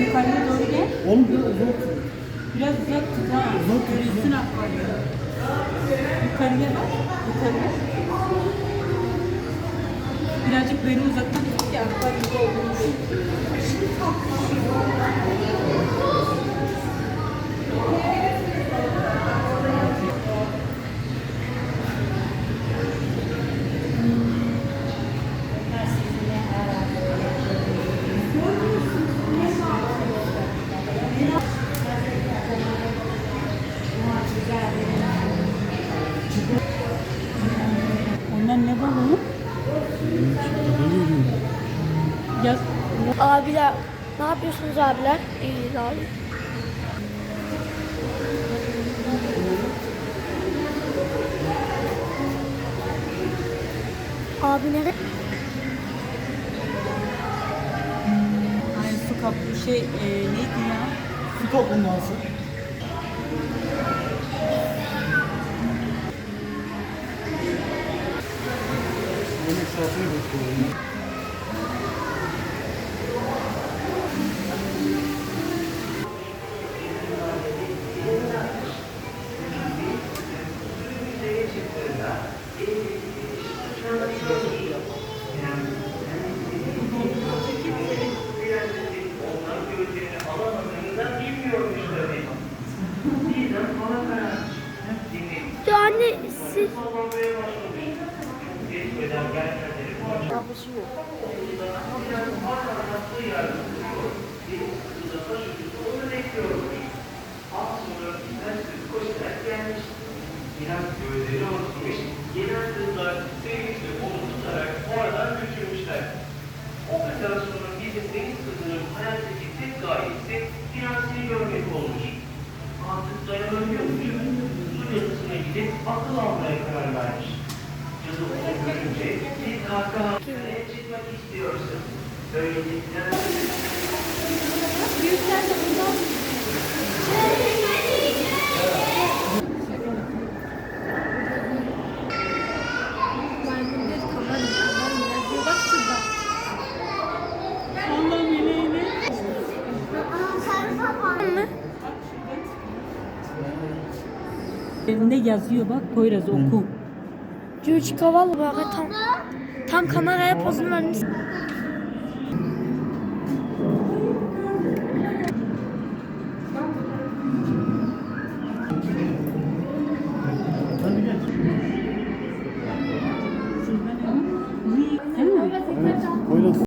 Yukarıya doğru gel. Oğlum biraz uzak. Biraz uzak tut ha. Görürsün akvaryumu. Yukarıya bak. Yukarıya. Birazcık böyle uzaktan tut ki akvaryumda olduğunu gör. Onlar Abiler, ne yapıyorsunuz abiler? İyiyiz abi. Abi nerede? Ay su kaplı şey e, neydi ya? Su kaplumbağası. Etrafını bekliyorum. Ya anne Biraz gözleri oturmuş, gelen kızlar sevgiyle onu tutarak oradan götürmüşler. Operasyonun bizi deniz kızının hayattaki tek gayesi finansini görmek olmuş. Artık dayanamıyormuş. Su yazısına gidip akıl almaya karar vermiş. Cadı onu görünce bir kahkahaya Böylelikle Bak şurada. Allah meleğini. Elinde yazıyor bak Poyraz oku. Cücük havalı bak tam. Tam kameraya pozunu vermiş.